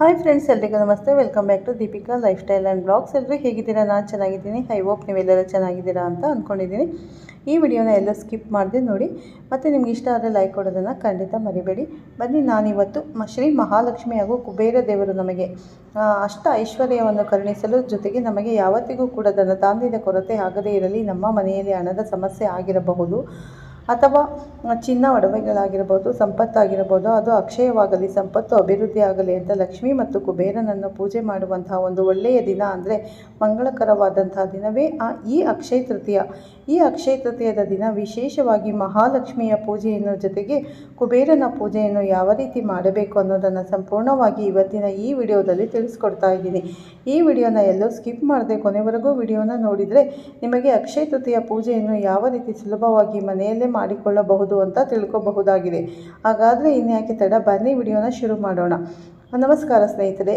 Hi friends ಎಲ್ರಿಗೂ ನಮಸ್ತೆ. Welcome back to Deepika lifestyle and blogs ಎಲ್ಲರೂ ಹೇಗಿದ್ದೀರಾ? ನಾನು ಚೆನ್ನಾಗಿದ್ದೀನಿ. ಐ ಹೋಪ್ ನೀವೆಲ್ಲರೂ ಚೆನ್ನಾಗಿದ್ದೀರಾ ಅಂತ ಅಂದ್ಕೊಂಡಿದ್ದೀನಿ ಈ ವಿಡಿಯೋನ ಎಲ್ಲ ಸ್ಕಿಪ್ ಮಾಡಿದೆ ನೋಡಿ. ಮತ್ತು ನಿಮ್ಗೆ ಇಷ್ಟ ಆದರೆ ಲೈಕ್ ಕೊಡೋದನ್ನು ಖಂಡಿತ ಮರಿಬೇಡಿ. ಬನ್ನಿ, ನಾನಿವತ್ತು ಶ್ರೀ ಮಹಾಲಕ್ಷ್ಮಿ ಹಾಗೂ ಕುಬೇರ ದೇವರು ನಮಗೆ ಅಷ್ಟ ಐಶ್ವರ್ಯವನ್ನು ಕರುಣಿಸಲು ಜೊತೆಗೆ ನಮಗೆ ಯಾವತ್ತಿಗೂ ಕೂಡ ಧನ ಕೊರತೆ ಆಗದೇ ಇರಲಿ. ನಮ್ಮ ಮನೆಯಲ್ಲಿ ಹಣದ ಸಮಸ್ಯೆ ಆಗಿರಬಹುದು. ಅಥವಾ ಚಿನ್ನ ಒಡವೆಗಳಾಗಿರ್ಬೋದು, ಸಂಪತ್ತಾಗಿರ್ಬೋದು, ಅದು ಅಕ್ಷಯವಾಗಲಿ, ಸಂಪತ್ತು ಅಭಿವೃದ್ಧಿ ಆಗಲಿ ಅಂತ ಲಕ್ಷ್ಮಿ ಮತ್ತು ಕುಬೇರನನ್ನು ಪೂಜೆ ಮಾಡುವಂತಹ ಒಂದು ಒಳ್ಳೆಯ ದಿನ ಅಂದರೆ ಮಂಗಳಕರವಾದಂತಹ ದಿನವೇ ಆ ಈ ಅಕ್ಷಯ ತೃತೀಯ. ಈ ಅಕ್ಷಯ ತೃತೀಯದ ದಿನ ವಿಶೇಷವಾಗಿ ಮಹಾಲಕ್ಷ್ಮಿಯ ಪೂಜೆಯನ್ನು ಜೊತೆಗೆ ಕುಬೇರನ ಪೂಜೆಯನ್ನು ಯಾವ ರೀತಿ ಮಾಡಬೇಕು ಅನ್ನೋದನ್ನು ಸಂಪೂರ್ಣವಾಗಿ ಇವತ್ತಿನ ಈ ವಿಡಿಯೋದಲ್ಲಿ ತಿಳಿಸ್ಕೊಡ್ತಾ ಇದ್ದೀನಿ. ಈ ವಿಡಿಯೋನ ಎಲ್ಲೂ ಸ್ಕಿಪ್ ಮಾಡದೆ ಕೊನೆವರೆಗೂ ವಿಡಿಯೋನ ನೋಡಿದರೆ ನಿಮಗೆ ಅಕ್ಷಯ ತೃತೀಯ ಪೂಜೆಯನ್ನು ಯಾವ ರೀತಿ ಸುಲಭವಾಗಿ ಮನೆಯಲ್ಲೇ ಮಾಡಿಕೊಳ್ಳಬಹುದು ಅಂತ ತಿಳ್ಕೋಬಹುದಾಗಿದೆ. ಹಾಗಾದರೆ ಇನ್ಯಾಕೆ ತಡ? ಬನ್ನಿ ವಿಡಿಯೋನ ಶುರು ಮಾಡೋಣ. ನಮಸ್ಕಾರ ಸ್ನೇಹಿತರೆ.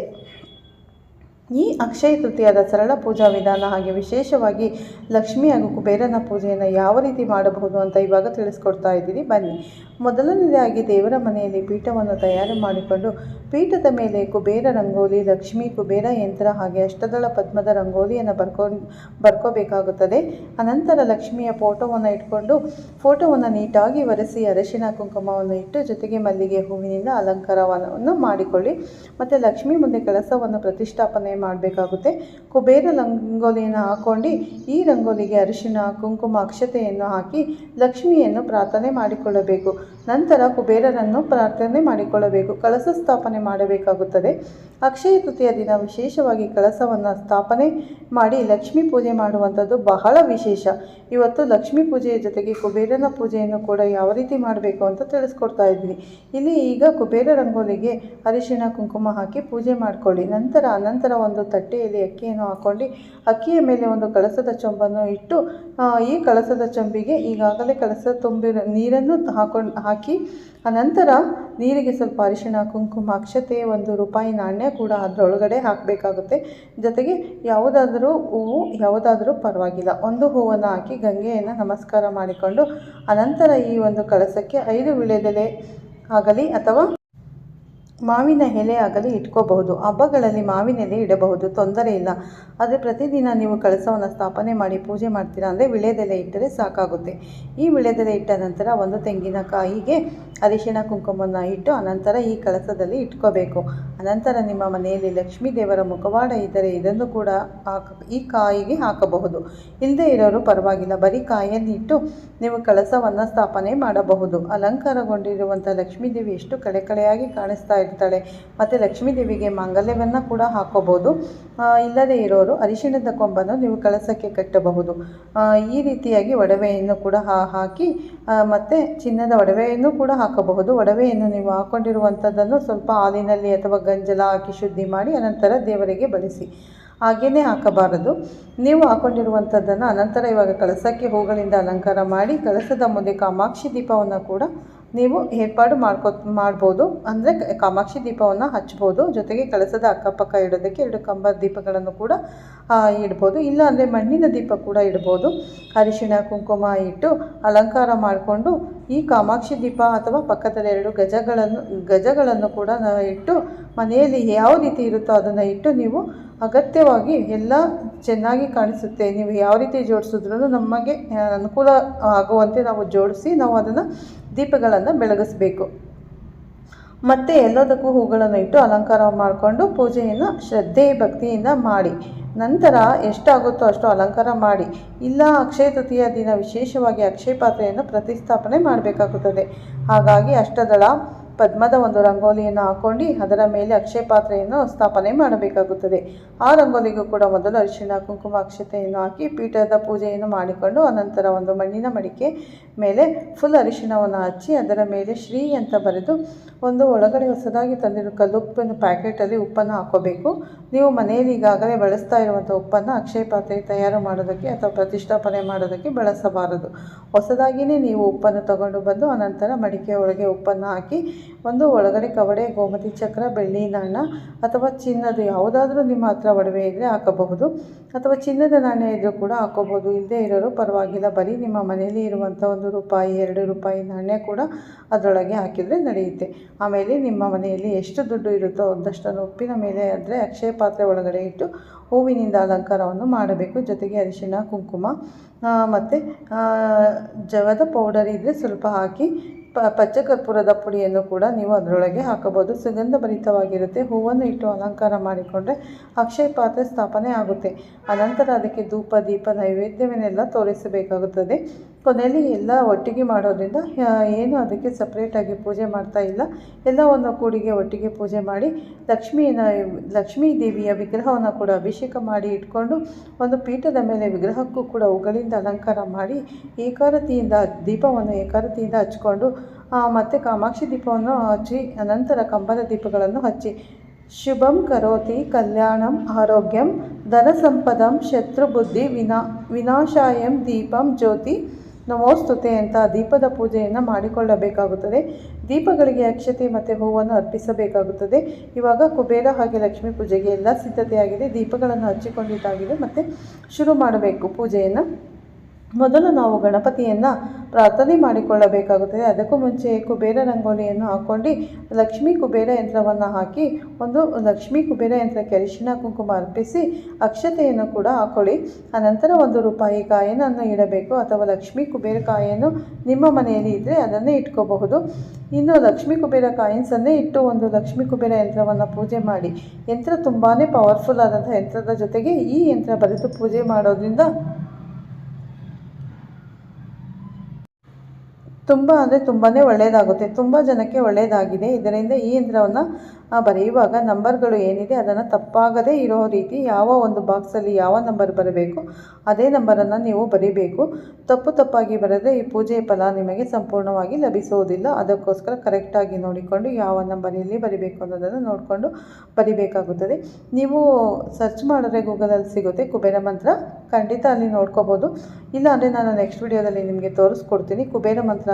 ಈ ಅಕ್ಷಯ ತೃತೀಯದ ಸರಳ ಪೂಜಾ ವಿಧಾನ ಹಾಗೆ ವಿಶೇಷವಾಗಿ ಲಕ್ಷ್ಮಿ ಹಾಗೂ ಕುಬೇರನ ಪೂಜೆಯನ್ನು ಯಾವ ರೀತಿ ಮಾಡಬಹುದು ಅಂತ ಇವಾಗ ತಿಳಿಸ್ಕೊಡ್ತಾ ಇದ್ದೀನಿ ಬನ್ನಿ. ಮೊದಲನೇದಾಗಿ ದೇವರ ಮನೆಯಲ್ಲಿ ಪೀಠವನ್ನು ತಯಾರು ಮಾಡಿಕೊಂಡು ಪೀಠದ ಮೇಲೆ ಕುಬೇರ ರಂಗೋಲಿ, ಲಕ್ಷ್ಮಿ ಕುಬೇರ ಯಂತ್ರ ಹಾಗೆ ಅಷ್ಟದಳ ಪದ್ಮದ ರಂಗೋಲಿಯನ್ನು ಬರ್ಕೊಂಡು ಬರ್ಕೋಬೇಕಾಗುತ್ತದೆ. ಅನಂತರ ಲಕ್ಷ್ಮಿಯ ಫೋಟೋವನ್ನು ಇಟ್ಕೊಂಡು ಫೋಟೋವನ್ನು ನೀಟಾಗಿ ಒರೆಸಿ ಅರಶಿನ ಕುಂಕುಮವನ್ನು ಇಟ್ಟು ಜೊತೆಗೆ ಮಲ್ಲಿಗೆ ಹೂವಿನಿಂದ ಅಲಂಕಾರವನ್ನು ಮಾಡಿಕೊಳ್ಳಿ. ಮತ್ತು ಲಕ್ಷ್ಮಿ ಮುಂದೆ ಕೆಲಸವನ್ನು ಪ್ರತಿಷ್ಠಾಪನೆ ಮಾಡಬೇಕಾಗುತ್ತೆ. ಕುಬೇರ ರಂಗೋಲಿಯನ್ನು ಹಾಕ್ಕೊಂಡು ಈ ರಂಗೋಲಿಗೆ ಅರಿಶಿನ ಕುಂಕುಮ, ಅಕ್ಷತೆಯನ್ನು ಹಾಕಿ ಲಕ್ಷ್ಮಿಯನ್ನು ಪ್ರಾರ್ಥನೆ ಮಾಡಿಕೊಳ್ಳಬೇಕು. ನಂತರ ಕುಬೇರರನ್ನು ಪ್ರಾರ್ಥನೆ ಮಾಡಿಕೊಳ್ಳಬೇಕು. ಕಳಸ ಸ್ಥಾಪನೆ ಮಾಡಬೇಕಾಗುತ್ತದೆ. ಅಕ್ಷಯ ತೃತೀಯ ದಿನ ವಿಶೇಷವಾಗಿ ಕಳಸವನ್ನು ಸ್ಥಾಪನೆ ಮಾಡಿ ಲಕ್ಷ್ಮೀ ಪೂಜೆ ಮಾಡುವಂಥದ್ದು ಬಹಳ ವಿಶೇಷ. ಇವತ್ತು ಲಕ್ಷ್ಮೀ ಪೂಜೆಯ ಜೊತೆಗೆ ಕುಬೇರನ ಪೂಜೆಯನ್ನು ಕೂಡ ಯಾವ ರೀತಿ ಮಾಡಬೇಕು ಅಂತ ತಿಳಿಸ್ಕೊಡ್ತಾ ಇದ್ದೀನಿ. ಇಲ್ಲಿ ಈಗ ಕುಬೇರ ರಂಗೋಲಿಗೆ ಅರಿಶಿಣ, ಕುಂಕುಮ ಹಾಕಿ ಪೂಜೆ ಮಾಡ್ಕೊಳ್ಳಿ. ನಂತರ ಅನಂತರ ಒಂದು ತಟ್ಟೆಯಲ್ಲಿ ಅಕ್ಕಿಯನ್ನು ಹಾಕ್ಕೊಂಡು ಅಕ್ಕಿಯ ಮೇಲೆ ಒಂದು ಕಳಸದ ಚೊಂಬನ್ನು ಇಟ್ಟು ಈ ಕಳಸದ ಚೊಂಬಿಗೆ ಈಗಾಗಲೇ ಕಳಸ ತುಂಬಿರೋ ನೀರನ್ನು ಹಾಕೊಂಡು ಹಾಕಿ ಅನಂತರ ನೀರಿಗೆ ಸ್ವಲ್ಪ ಅರಿಶಿಣ, ಕುಂಕುಮ, ಅಕ್ಷತೆ, ಒಂದು ರೂಪಾಯಿ ನಾಣ್ಯ ಕೂಡ ಅದರೊಳಗಡೆ ಹಾಕಬೇಕಾಗುತ್ತೆ. ಜೊತೆಗೆ ಯಾವುದಾದರೂ ಹೂವು, ಯಾವುದಾದರೂ ಪರವಾಗಿಲ್ಲ. ಒಂದು ಹೂವನ್ನು ಹಾಕಿ ಗಂಗೆಯನ್ನು ನಮಸ್ಕಾರ ಮಾಡಿಕೊಂಡು ಅನಂತರ ಈ ಒಂದು ಕಳಸಕ್ಕೆ ಐದು ವಿಳೆದೆಲೆ ಆಗಲಿ ಅಥವಾ ಮಾವಿನ ಎಲೆ ಆಗಲಿ ಇಟ್ಕೋಬಹುದು. ಹಬ್ಬಗಳಲ್ಲಿ ಮಾವಿನ ಎಲೆ ಇಡಬಹುದು. ತೊಂದರೆ ಇಲ್ಲ. ಆದರೆ ಪ್ರತಿದಿನ ನೀವು ಕಳಸವನ್ನು ಸ್ಥಾಪನೆ ಮಾಡಿ ಪೂಜೆ ಮಾಡ್ತೀರಾ ಅಂದರೆ ವಿಳೆದೆಲೆ ಇಟ್ಟರೆ ಸಾಕಾಗುತ್ತೆ. ಈ ವಿಳೆದೆಲೆ ಇಟ್ಟ ನಂತರ ಒಂದು ತೆಂಗಿನಕಾಯಿಗೆ ಅರಿಶಿಣ ಕುಂಕುಮವನ್ನು ಇಟ್ಟು ಅನಂತರ ಈ ಕಳಸದಲ್ಲಿ ಇಟ್ಕೋಬೇಕು. ಅನಂತರ ನಿಮ್ಮ ಮನೆಯಲ್ಲಿ ಲಕ್ಷ್ಮೀ ದೇವರ ಮುಖವಾಡ ಇದ್ದರೆ ಇದನ್ನು ಕೂಡ ಈ ಕಾಯಿಗೆ ಹಾಕಬಹುದು. ಇಲ್ಲದೇ ಇರೋರು ಪರವಾಗಿಲ್ಲ. ಬರೀ ಕಾಯನ್ನಿಟ್ಟು ನೀವು ಕಳಸವನ್ನು ಸ್ಥಾಪನೆ ಮಾಡಬಹುದು. ಅಲಂಕಾರಗೊಂಡಿರುವಂಥ ಲಕ್ಷ್ಮೀ ದೇವಿ ಎಷ್ಟು ಕಳೆ ಕಳೆಯಾಗಿ ಕಾಣಿಸ್ತಾ ಇರ್ತಾಳೆ. ಮತ್ತು ಲಕ್ಷ್ಮೀ ದೇವಿಗೆ ಮಾಂಗಲ್ಯವನ್ನು ಕೂಡ ಹಾಕೋಬಹುದು. ಇಲ್ಲದೇ ಇರೋರು ಅರಿಶಿಣದ ಕೊಂಬನ್ನು ನೀವು ಕಳಸಕ್ಕೆ ಕಟ್ಟಬಹುದು. ಈ ರೀತಿಯಾಗಿ ಒಡವೆಯನ್ನು ಕೂಡ ಹಾಕಿ ಮತ್ತು ಚಿನ್ನದ ಒಡವೆಯನ್ನು ಕೂಡ ಹಾಕಬಹುದು. ಒಡವೆಯನ್ನು ನೀವು ಹಾಕೊಂಡಿರುವಂಥದ್ದನ್ನು ಸ್ವಲ್ಪ ಹಾಲಿನಲ್ಲಿ ಅಥವಾ ಗಂಜಲ ಹಾಕಿ ಶುದ್ಧಿ ಮಾಡಿ ಅನಂತರ ದೇವರಿಗೆ ಬಳಸಿ ಹಾಗೇ ಹಾಕಬಾರದು. ನೀವು ಹಾಕೊಂಡಿರುವಂಥದ್ದನ್ನು ಅನಂತರ ಇವಾಗ ಕಳಸಕ್ಕೆ ಹೂಗಳಿಂದ ಅಲಂಕಾರ ಮಾಡಿ ಕಳಸದ ಮುಂದೆ ಕಾಮಾಕ್ಷಿ ದೀಪವನ್ನು ಕೂಡ ನೀವು ಏರ್ಪಾಡು ಮಾಡ್ಕೊ, ಮಾಡ್ಬೋದು. ಅಂದರೆ ಕಾಮಾಕ್ಷಿ ದೀಪವನ್ನು ಹಚ್ಬೋದು. ಜೊತೆಗೆ ಕಳಸದ ಅಕ್ಕಪಕ್ಕ ಇಡೋದಕ್ಕೆ ಎರಡು ಕಂಬ ದೀಪಗಳನ್ನು ಕೂಡ ಇಡ್ಬೋದು. ಇಲ್ಲ ಅಂದರೆ ಮಣ್ಣಿನ ದೀಪ ಕೂಡ ಇಡ್ಬೋದು. ಅರಿಶಿಣ, ಕುಂಕುಮ ಇಟ್ಟು ಅಲಂಕಾರ ಮಾಡಿಕೊಂಡು ಈ ಕಾಮಾಕ್ಷಿ ದೀಪ ಅಥವಾ ಪಕ್ಕದಲ್ಲಿ ಎರಡು ಗಜಗಳನ್ನು ಗಜಗಳನ್ನು ಕೂಡ ನಾವು ಇಟ್ಟು ಮನೆಯಲ್ಲಿ ಯಾವ ರೀತಿ ಇರುತ್ತೋ ಅದನ್ನು ಇಟ್ಟು ನೀವು ಅಗತ್ಯವಾಗಿ ಎಲ್ಲ ಚೆನ್ನಾಗಿ ಕಾಣಿಸುತ್ತೆ. ನೀವು ಯಾವ ರೀತಿ ಜೋಡಿಸಿದ್ರೂ ನಮಗೆ ಅನುಕೂಲ ಆಗುವಂತೆ ನಾವು ಜೋಡಿಸಿ ನಾವು ಅದನ್ನು ದೀಪಗಳನ್ನು ಬೆಳಗಿಸ್ಬೇಕು. ಮತ್ತು ಎಲ್ಲದಕ್ಕೂ ಹೂಗಳನ್ನು ಇಟ್ಟು ಅಲಂಕಾರ ಮಾಡಿಕೊಂಡು ಪೂಜೆಯನ್ನು ಶ್ರದ್ಧೆ ಭಕ್ತಿಯಿಂದ ಮಾಡಿ. ನಂತರ ಎಷ್ಟಾಗುತ್ತೋ ಅಷ್ಟು ಅಲಂಕಾರ ಮಾಡಿ. ಇಲ್ಲ, ಅಕ್ಷಯ ತೃತೀಯ ದಿನ ವಿಶೇಷವಾಗಿ ಅಕ್ಷಯ ಪಾತ್ರೆಯನ್ನು ಪ್ರತಿಸ್ಥಾಪನೆ ಮಾಡಬೇಕಾಗುತ್ತದೆ. ಹಾಗಾಗಿ ಅಷ್ಟದಳ ಪದ್ಮದ ಒಂದು ರಂಗೋಲಿಯನ್ನು ಹಾಕೊಂಡು ಅದರ ಮೇಲೆ ಅಕ್ಷಯ ಪಾತ್ರೆಯನ್ನು ಸ್ಥಾಪನೆ ಮಾಡಬೇಕಾಗುತ್ತದೆ. ಆ ರಂಗೋಲಿಗೂ ಕೂಡ ಮೊದಲು ಅರಿಶಿಣ, ಕುಂಕುಮ, ಅಕ್ಷತೆಯನ್ನು ಹಾಕಿ ಪೀಠದ ಪೂಜೆಯನ್ನು ಮಾಡಿಕೊಂಡು ಅನಂತರ ಒಂದು ಮಣ್ಣಿನ ಮಡಿಕೆ ಮೇಲೆ ಫುಲ್ ಅರಿಶಿಣವನ್ನು ಹಚ್ಚಿ ಅದರ ಮೇಲೆ ಶ್ರೀ ಅಂತ ಬರೆದು ಒಂದು ಒಳಗಡೆ ಹೊಸದಾಗಿ ತಂದಿರೋ ಕಲ್ಲುಪ್ಪಿನ ಪ್ಯಾಕೆಟಲ್ಲಿ ಉಪ್ಪನ್ನು ಹಾಕೋಬೇಕು. ನೀವು ಮನೆಯಲ್ಲಿ ಈಗಾಗಲೇ ಬಳಸ್ತಾ ಇರುವಂಥ ಉಪ್ಪನ್ನು ಅಕ್ಷಯ ಪಾತ್ರೆ ತಯಾರು ಮಾಡೋದಕ್ಕೆ ಅಥವಾ ಪ್ರತಿಷ್ಠಾಪನೆ ಮಾಡೋದಕ್ಕೆ ಬಳಸಬಾರದು. ಹೊಸದಾಗಿಯೇ ನೀವು ಉಪ್ಪನ್ನು ತಗೊಂಡು ಬಂದು ಅನಂತರ ಮಡಿಕೆ ಒಳಗೆ ಉಪ್ಪನ್ನು ಹಾಕಿ ಒಂದು ಒಳಗಡೆ ಕವಡೆ, ಗೋಮತಿ ಚಕ್ರ, ಬೆಳ್ಳಿ ನಾಣ್ಯ ಅಥವಾ ಚಿನ್ನದ ಯಾವುದಾದ್ರೂ ನಿಮ್ಮ ಹತ್ರ ಒಡವೆ ಇದ್ದರೆ ಹಾಕಬಹುದು. ಅಥವಾ ಚಿನ್ನದ ನಾಣ್ಯ ಇದ್ದರೂ ಕೂಡ ಹಾಕೋಬಹುದು. ಇಲ್ಲದೇ ಇರೋರು ಪರವಾಗಿಲ್ಲ. ಬರೀ ನಿಮ್ಮ ಮನೆಯಲ್ಲಿ ಇರುವಂಥ ಒಂದು ರೂಪಾಯಿ, ಎರಡು ರೂಪಾಯಿ ನಾಣ್ಯ ಕೂಡ ಅದರೊಳಗೆ ಹಾಕಿದರೆ ನಡೆಯುತ್ತೆ. ಆಮೇಲೆ ನಿಮ್ಮ ಮನೆಯಲ್ಲಿ ಎಷ್ಟು ದುಡ್ಡು ಇರುತ್ತೋ ಒಂದಷ್ಟನ್ನು ಉಪ್ಪಿನ ಮೇಲೆ ಆದರೆ ಅಕ್ಷಯ ಪಾತ್ರೆ ಒಳಗಡೆ ಇಟ್ಟು ಹೂವಿನಿಂದ ಅಲಂಕಾರವನ್ನು ಮಾಡಬೇಕು, ಜೊತೆಗೆ ಅರಿಶಿಣ, ಕುಂಕುಮ ಮತ್ತು ಜವದ ಪೌಡರ್ ಇದ್ದರೆ ಸ್ವಲ್ಪ ಹಾಕಿ, ಪ ಪಚ್ಚ ಕರ್ಪೂರದ ಪುಡಿಯನ್ನು ಕೂಡ ನೀವು ಅದರೊಳಗೆ ಹಾಕಬಹುದು. ಸುಗಂಧ ಭರಿತವಾಗಿರುತ್ತೆ ಹೂವನ್ನು ಇಟ್ಟು ಅಲಂಕಾರ ಮಾಡಿಕೊಂಡ್ರೆ ಅಕ್ಷಯ ಪಾತ್ರೆ ಸ್ಥಾಪನೆ ಆಗುತ್ತೆ. ಅನಂತರ ಅದಕ್ಕೆ ಧೂಪ, ದೀಪ ನೈವೇದ್ಯವನ್ನೆಲ್ಲ ತೋರಿಸಬೇಕಾಗುತ್ತದೆ. ಕೊನೆಯಲ್ಲಿ ಎಲ್ಲ ಒಟ್ಟಿಗೆ ಮಾಡೋದ್ರಿಂದ ಏನು ಅದಕ್ಕೆ ಸಪ್ರೇಟಾಗಿ ಪೂಜೆ ಮಾಡ್ತಾ ಇಲ್ಲ. ಎಲ್ಲ ಒಂದು ಕೂಡಿಗೆ ಒಟ್ಟಿಗೆ ಪೂಜೆ ಮಾಡಿ ಲಕ್ಷ್ಮಿಯನ್ನು ಲಕ್ಷ್ಮೀ ದೇವಿಯ ವಿಗ್ರಹವನ್ನು ಕೂಡ ಅಭಿಷೇಕ ಮಾಡಿ ಇಟ್ಕೊಂಡು, ಒಂದು ಪೀಠದ ಮೇಲೆ ವಿಗ್ರಹಕ್ಕೂ ಕೂಡ ಹೂಗಳಿಂದ ಅಲಂಕಾರ ಮಾಡಿ, ಏಕಾರತಿಯಿಂದ ದೀಪವನ್ನು ಏಕಾರತಿಯಿಂದ ಹಚ್ಕೊಂಡು ಮತ್ತು ಕಾಮಾಕ್ಷಿ ದೀಪವನ್ನು ಹಚ್ಚಿ, ಅನಂತರ ಕಂಬದ ದೀಪಗಳನ್ನು ಹಚ್ಚಿ. ಶುಭಂ ಕರೋತಿ ಕಲ್ಯಾಣಂ ಆರೋಗ್ಯಂ ಧನ ಸಂಪದಂ ಶತ್ರುಬುದ್ಧಿ ವಿನಾ, ವಿನಾಶಾಯಂ ದೀಪಂ ಜ್ಯೋತಿ ನಮೋಸ್ತುತೆ ಅಂತ ದೀಪದ ಪೂಜೆಯನ್ನು ಮಾಡಿಕೊಳ್ಳಬೇಕಾಗುತ್ತದೆ. ದೀಪಗಳಿಗೆ ಅಕ್ಷತೆ ಮತ್ತು ಹೂವನ್ನು ಅರ್ಪಿಸಬೇಕಾಗುತ್ತದೆ. ಇವಾಗ ಕುಬೇರ ಹಾಗೆ ಲಕ್ಷ್ಮೀ ಪೂಜೆಗೆ ಎಲ್ಲ ಸಿದ್ಧತೆಯಾಗಿದೆ. ದೀಪಗಳನ್ನು ಹಚ್ಚಿಕೊಂಡಿದ್ದಾಗಿದೆ. ಮತ್ತು ಶುರು ಮಾಡಬೇಕು ಪೂಜೆಯನ್ನು. ಮೊದಲು ನಾವು ಗಣಪತಿಯನ್ನು ಪ್ರಾರ್ಥನೆ ಮಾಡಿಕೊಳ್ಳಬೇಕಾಗುತ್ತದೆ ಅದಕ್ಕೂ ಮುಂಚೆ ಕುಬೇರ ರಂಗೋಲಿಯನ್ನು ಹಾಕ್ಕೊಂಡು ಲಕ್ಷ್ಮೀ ಕುಬೇರ ಯಂತ್ರವನ್ನು ಹಾಕಿ ಒಂದು ಲಕ್ಷ್ಮೀ ಕುಬೇರ ಯಂತ್ರಕ್ಕೆ ಅರಿಶಿನ ಕುಂಕುಮ ಅರ್ಪಿಸಿ ಅಕ್ಷತೆಯನ್ನು ಕೂಡ ಹಾಕ್ಕೊಳ್ಳಿ ಅನಂತರ ಒಂದು ರೂಪಾಯಿ ಕಾಯಿನನ್ನು ಇಡಬೇಕು ಅಥವಾ ಲಕ್ಷ್ಮೀ ಕುಬೇರ ಕಾಯನ್ನು ನಿಮ್ಮ ಮನೆಯಲ್ಲಿ ಇದ್ದರೆ ಅದನ್ನೇ ಇಟ್ಕೋಬಹುದು. ಇನ್ನು ಲಕ್ಷ್ಮೀ ಕುಬೇರ ಕಾಯಿನ್ಸನ್ನೇ ಇಟ್ಟು ಒಂದು ಲಕ್ಷ್ಮೀ ಕುಬೇರ ಯಂತ್ರವನ್ನು ಪೂಜೆ ಮಾಡಿ. ಯಂತ್ರ ತುಂಬಾ ಪವರ್ಫುಲ್ ಆದಂಥ ಯಂತ್ರದ ಜೊತೆಗೆ ಈ ಯಂತ್ರ ಬರೆದು ಪೂಜೆ ಮಾಡೋದ್ರಿಂದ ತುಂಬ ಅಂದರೆ ತುಂಬಾ ಒಳ್ಳೆಯದಾಗುತ್ತೆ ತುಂಬ ಜನಕ್ಕೆ ಒಳ್ಳೆಯದಾಗಿದೆ ಇದರಿಂದ ಈ ಯಂತ್ರವನ್ನು ಬರೆಯುವಾಗ ನಂಬರ್ಗಳು ಏನಿದೆ ಅದನ್ನು ತಪ್ಪಾಗದೇ ಇರೋ ರೀತಿ ಯಾವ ಒಂದು ಬಾಕ್ಸಲ್ಲಿ ಯಾವ ನಂಬರ್ ಬರಬೇಕು, ಅದೇ ನಂಬರನ್ನು ನೀವು ಬರೀಬೇಕು. ತಪ್ಪು ತಪ್ಪಾಗಿ ಬರೆದರೆ ಈ ಪೂಜೆಯ ಫಲ ನಿಮಗೆ ಸಂಪೂರ್ಣವಾಗಿ ಲಭಿಸುವುದಿಲ್ಲ. ಅದಕ್ಕೋಸ್ಕರ ಕರೆಕ್ಟಾಗಿ ನೋಡಿಕೊಂಡು ಯಾವ ನಂಬರ್ ಎಲ್ಲಿ ಬರಿಬೇಕು ಅನ್ನೋದನ್ನು ನೋಡಿಕೊಂಡು ಬರಿಬೇಕಾಗುತ್ತದೆ. ನೀವು ಸರ್ಚ್ ಮಾಡಿದ್ರೆ ಗೂಗಲಲ್ಲಿ ಸಿಗುತ್ತೆ ಕುಬೇರ ಮಂತ್ರ. ಖಂಡಿತ ಅಲ್ಲಿ ನೋಡ್ಕೋಬೋದು. ಇಲ್ಲಾಂದರೆ ನಾನು ನೆಕ್ಸ್ಟ್ ವಿಡಿಯೋದಲ್ಲಿ ನಿಮಗೆ ತೋರಿಸ್ಕೊಡ್ತೀನಿ. ಕುಬೇರ ಮಂತ್ರ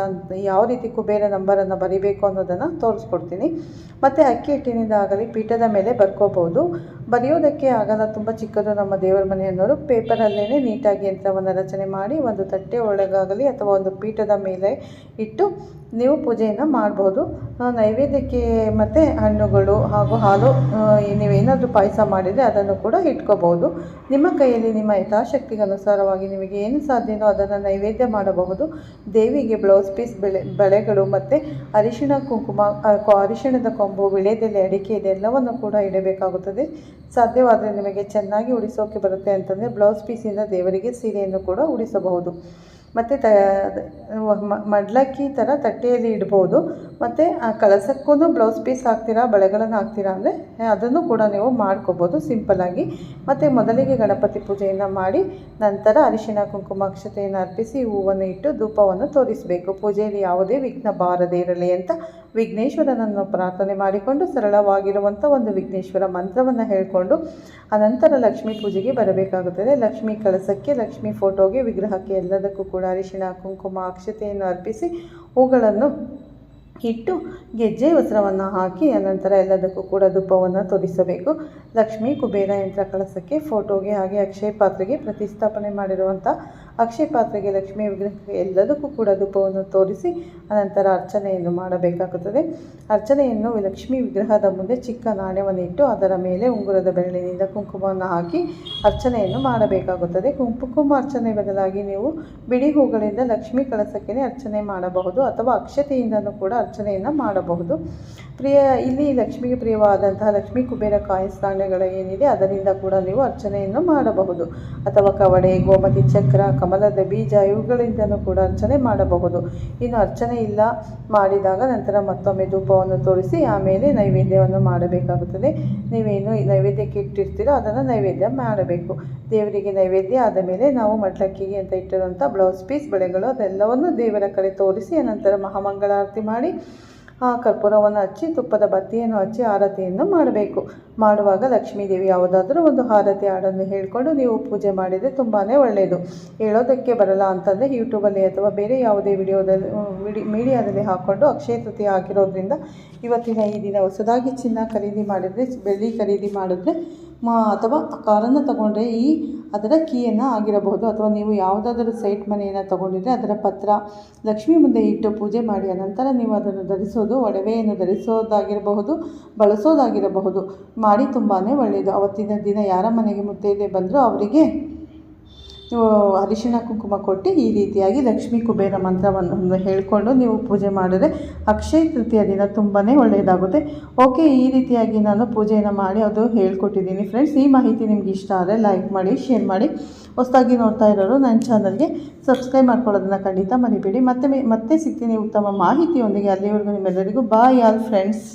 ಯಾವ ರೀತಿ ಕುಬೇರ ನಂಬರನ್ನು ಬರಿಬೇಕು ಅನ್ನೋದನ್ನು ತೋರಿಸ್ಕೊಡ್ತೀನಿ. ಮತ್ತು ಅಕ್ಕಿ ಆಗಲಿ ಪೀಠದ ಮೇಲೆ ಬರ್ಕೋಬೋದು ಬರೆಯೋದಕ್ಕೆ ಆಗಲ್ಲ, ತುಂಬ ಚಿಕ್ಕದು ನಮ್ಮ ದೇವರ ಮನೆ ಮನೆಯನ್ನೋರು. ಪೇಪರಲ್ಲೇ ನೀಟಾಗಿ ಯಂತ್ರವನ್ನು ರಚನೆ ಮಾಡಿ ಒಂದು ತಟ್ಟೆ ಒಳಗಾಗಲಿ ಅಥವಾ ಒಂದು ಪೀಠದ ಮೇಲೆ ಇಟ್ಟು ನೀವು ಪೂಜೆಯನ್ನು ಮಾಡ್ಬೋದು. ನೈವೇದ್ಯಕ್ಕೆ ಮತ್ತು ಹಣ್ಣುಗಳು ಹಾಗೂ ಹಾಲು ನೀವೇನಾದರೂ ಪಾಯಸ ಮಾಡಿದರೆ ಅದನ್ನು ಕೂಡ ಇಟ್ಕೋಬಹುದು. ನಿಮ್ಮ ಕೈಯಲ್ಲಿ ನಿಮ್ಮ ಯಥಾಶಕ್ತಿಗೆ ಅನುಸಾರವಾಗಿ ನಿಮಗೆ ಏನು ಸಾಧ್ಯನೋ ಅದನ್ನು ನೈವೇದ್ಯ ಮಾಡಬಹುದು. ದೇವಿಗೆ ಬ್ಲೌಸ್ ಪೀಸ್ ಬೆಳೆ, ಬಳೆಗಳು ಮತ್ತು ಅರಿಶಿಣ ಕುಂಕುಮ ಅರಿಶಿಣದ ಕೊಂಬು ವಿಳೆದೆಲೆ ಅಡಿಕೆ ಇದೆಲ್ಲವನ್ನು ಕೂಡ ಇಡಬೇಕಾಗುತ್ತದೆ. ಸಾಧ್ಯವಾದರೆ ನಿಮಗೆ ಚೆನ್ನಾಗಿ ಉಡಿಸೋಕೆ ಬರುತ್ತೆ ಅಂತಂದರೆ ಬ್ಲೌಸ್ ಪೀಸಿಂದ ದೇವರಿಗೆ ಸೀರೆಯನ್ನು ಕೂಡ ಉಡಿಸಬಹುದು. ಮತ್ತು ತ ಮಡ್ಲಕ್ಕಿ ಥರ ತಟ್ಟೆಯಲ್ಲಿ ಇಡ್ಬೋದು. ಮತ್ತು ಆ ಕಳಸಕ್ಕೂ ಬ್ಲೌಸ್ ಪೀಸ್ ಹಾಕ್ತೀರಾ, ಬಳೆಗಳನ್ನು ಹಾಕ್ತೀರಾ ಅಂದರೆ ಅದನ್ನು ಕೂಡ ನೀವು ಮಾಡ್ಕೋಬೋದು ಸಿಂಪಲಾಗಿ ಮತ್ತು ಮೊದಲಿಗೆ ಗಣಪತಿ ಪೂಜೆಯನ್ನು ಮಾಡಿ ನಂತರ ಅರಿಶಿಣ ಕುಂಕುಮ ಅಕ್ಷತೆಯನ್ನು ಅರ್ಪಿಸಿ ಹೂವನ್ನು ಇಟ್ಟು ಧೂಪವನ್ನು ತೋರಿಸಬೇಕು. ಪೂಜೆಯಲ್ಲಿ ಯಾವುದೇ ವಿಘ್ನ ಬಾರದೇ ಇರಲಿ ಅಂತ ವಿಘ್ನೇಶ್ವರನನ್ನು ಪ್ರಾರ್ಥನೆ ಮಾಡಿಕೊಂಡು ಸರಳವಾಗಿರುವಂಥ ಒಂದು ವಿಘ್ನೇಶ್ವರ ಮಂತ್ರವನ್ನು ಹೇಳಿಕೊಂಡು ಅನಂತರ ಲಕ್ಷ್ಮೀ ಪೂಜೆಗೆ ಬರಬೇಕಾಗುತ್ತದೆ. ಲಕ್ಷ್ಮೀ ಕಳಸಕ್ಕೆ ಲಕ್ಷ್ಮೀ ಫೋಟೋಗೆ, ವಿಗ್ರಹಕ್ಕೆ ಎಲ್ಲದಕ್ಕೂ ಕೂಡ ಅರಿಶಿಣ, ಕುಂಕುಮ, ಅಕ್ಷತೆಯನ್ನು ಅರ್ಪಿಸಿ ಹೂಗಳನ್ನು ಇಟ್ಟು ಗೆಜ್ಜೆ ವಸ್ತ್ರವನ್ನು ಹಾಕಿ ಅನಂತರ ಎಲ್ಲದಕ್ಕೂ ಕೂಡ ಧೂಪವನ್ನು ತೋರಿಸಬೇಕು ಲಕ್ಷ್ಮೀ ಕುಬೇರ ಯಂತ್ರ ಕಳಸಕ್ಕೆ ಫೋಟೋಗೆ ಹಾಗೆ ಅಕ್ಷಯ ಪಾತ್ರೆಗೆ ಪ್ರತಿಷ್ಠಾಪನೆ ಮಾಡಿರುವಂಥ ಅಕ್ಷಯ ಪಾತ್ರೆಗೆ, ಲಕ್ಷ್ಮೀ ವಿಗ್ರಹಕ್ಕೆ ಎಲ್ಲದಕ್ಕೂ ಕೂಡ ಧೂಪವನ್ನು ತೋರಿಸಿ ಅನಂತರ ಅರ್ಚನೆಯನ್ನು ಮಾಡಬೇಕಾಗುತ್ತದೆ. ಅರ್ಚನೆಯನ್ನು ಲಕ್ಷ್ಮಿ ವಿಗ್ರಹದ ಮುಂದೆ ಚಿಕ್ಕ ನಾಣ್ಯವನ್ನು ಇಟ್ಟು ಅದರ ಮೇಲೆ ಉಂಗುರದ ಬೆರಳಿನಿಂದ ಕುಂಕುಮವನ್ನು ಹಾಕಿ ಅರ್ಚನೆಯನ್ನು ಮಾಡಬೇಕಾಗುತ್ತದೆ. ಕುಂಕುಮ ಅರ್ಚನೆ ಬದಲಾಗಿ ನೀವು ಬಿಡಿ ಹೂಗಳಿಂದ ಲಕ್ಷ್ಮಿ ಕಳಸಕ್ಕೆ ಅರ್ಚನೆ ಮಾಡಬಹುದು ಅಥವಾ ಅಕ್ಷತೆಯಿಂದಲೂ ಕೂಡ ಅರ್ಚನೆಯನ್ನು ಮಾಡಬಹುದು. ಪ್ರಿಯ, ಇಲ್ಲಿ ಲಕ್ಷ್ಮಿಗೆ ಪ್ರಿಯವಾದಂತಹ ಲಕ್ಷ್ಮೀ ಕುಬೇರ ಕಾಯಿನ್ಸ್ ನಾಣ್ಯಗಳ ಏನಿದೆ, ಅದರಿಂದ ಕೂಡ ನೀವು ಅರ್ಚನೆಯನ್ನು ಮಾಡಬಹುದು. ಅಥವಾ ಕವಡೆ, ಗೋಮತಿ, ಚಕ್ರ, ಕಮಲದ ಬೀಜ ಇವುಗಳಿಂದಲೂ ಕೂಡ ಅರ್ಚನೆ ಮಾಡಬಹುದು. ಇನ್ನು ಅರ್ಚನೆ ಇಲ್ಲ ಮಾಡಿದಾಗ ನಂತರ ಮತ್ತೊಮ್ಮೆ ಧೂಪವನ್ನು ತೋರಿಸಿ ಆಮೇಲೆ ನೈವೇದ್ಯವನ್ನು ಮಾಡಬೇಕಾಗುತ್ತದೆ. ನೀವೇನು ನೈವೇದ್ಯಕ್ಕೆ ಇಟ್ಟಿರ್ತೀರೋ ಅದನ್ನು ನೈವೇದ್ಯ ಮಾಡಬೇಕು. ದೇವರಿಗೆ ನೈವೇದ್ಯ ಆದ ಮೇಲೆ ನಾವು ಮಡ್ಲಕ್ಕಿಗೆ ಅಂತ ಇಟ್ಟಿರುವಂಥ ಬ್ಲೌಸ್ ಪೀಸ್, ಬಳೆಗಳು ಅದೆಲ್ಲವನ್ನು ದೇವರ ಕಡೆ ತೋರಿಸಿ, ಅನಂತರ ಮಹಾಮಂಗಳಾರತಿ ಮಾಡಿ ಕರ್ಪೂರವನ್ನು ಹಚ್ಚಿ, ತುಪ್ಪದ ಬತ್ತಿಯನ್ನು ಹಚ್ಚಿ ಆರತಿಯನ್ನು ಮಾಡಬೇಕು. ಮಾಡುವಾಗ ಲಕ್ಷ್ಮೀದೇವಿ ಯಾವುದಾದ್ರೂ ಒಂದು ಆರತಿ ಹಾಡನ್ನು ಹೇಳಿಕೊಂಡು ನೀವು ಪೂಜೆ ಮಾಡಿದರೆ ತುಂಬಾ ಒಳ್ಳೆಯದು ಹೇಳೋದಕ್ಕೆ ಬರಲ್ಲ ಅಂತಂದರೆ ಯೂಟ್ಯೂಬಲ್ಲಿ ಅಥವಾ ಬೇರೆ ಯಾವುದೇ ವಿಡಿಯೋದಲ್ಲಿ ವಿಡಿ, ಮೀಡಿಯಾದಲ್ಲಿ ಹಾಕ್ಕೊಂಡು ಅಕ್ಷಯ ತೃತೀಯ ಆಗಿರೋದ್ರಿಂದ ಇವತ್ತಿನ ಈ ದಿನ ಹೊಸದಾಗಿ ಚಿನ್ನ ಖರೀದಿ ಮಾಡಿದರೆ, ಬೆಳ್ಳಿ ಖರೀದಿ ಮಾಡಿದ್ರೆ ಮಾ ಅಥವಾ ಕಾರನ್ನು ತಗೊಂಡ್ರೆ ಈ ಅದರ ಕೀಯನ್ನು ಆಗಿರಬಹುದು. ಅಥವಾ ನೀವು ಯಾವುದಾದರೂ ಸೈಟ್ ಮನೆಯನ್ನು ತಗೊಂಡಿದ್ರೆ ಅದರ ಪತ್ರ ಲಕ್ಷ್ಮಿ ಮುಂದೆ ಇಟ್ಟು ಪೂಜೆ ಮಾಡಿ, ಅನಂತರ ನೀವು ಅದನ್ನು ಧರಿಸೋದು, ಒಡವೆಯನ್ನು ಧರಿಸೋದಾಗಿರಬಹುದು, ಬಳಸೋದಾಗಿರಬಹುದು. ಮಾಡಿ ತುಂಬಾ ಒಳ್ಳೆಯದು. ಅವತ್ತಿನ ದಿನ ಯಾರ ಮನೆಗೆ ಮುತ್ತೈದೆ ಬಂದರೂ ಅವರಿಗೆ ಅರಿಶಿಣ ಕುಂಕುಮ ಕೊಟ್ಟು ಈ ರೀತಿಯಾಗಿ ಲಕ್ಷ್ಮೀ ಕುಬೇರ ಮಂತ್ರವನ್ನು ಹೇಳಿಕೊಂಡು ನೀವು ಪೂಜೆ ಮಾಡಿದ್ರೆ ಅಕ್ಷಯ ತೃತೀಯ ದಿನ ತುಂಬಾ ಒಳ್ಳೆಯದಾಗುತ್ತೆ. ಓಕೆ, ಈ ರೀತಿಯಾಗಿ ನಾನು ಪೂಜೆಯನ್ನು ಮಾಡಿ ಅದು ಹೇಳ್ಕೊಟ್ಟಿದ್ದೀನಿ ಫ್ರೆಂಡ್ಸ್ ಈ ಮಾಹಿತಿ ನಿಮ್ಗೆ ಇಷ್ಟ ಆದರೆ ಲೈಕ್ ಮಾಡಿ ಶೇರ್ ಮಾಡಿ. ಹೊಸದಾಗಿ ನೋಡ್ತಾ ಇರೋರು ನನ್ನ ಚಾನಲ್ಗೆ ಸಬ್ಸ್ಕ್ರೈಬ್ ಮಾಡ್ಕೊಳ್ಳೋದನ್ನು ಖಂಡಿತ ಮರಿಬೇಡಿ. ಮತ್ತೆ ಮತ್ತೆ ಸಿಗ್ತೀನಿ ಉತ್ತಮ ಮಾಹಿತಿಯೊಂದಿಗೆ. ಅಲ್ಲಿವರೆಗೂ ನಿಮ್ಮೆಲ್ಲರಿಗೂ ಬಾಯ್ ಆಲ್ ಫ್ರೆಂಡ್ಸ್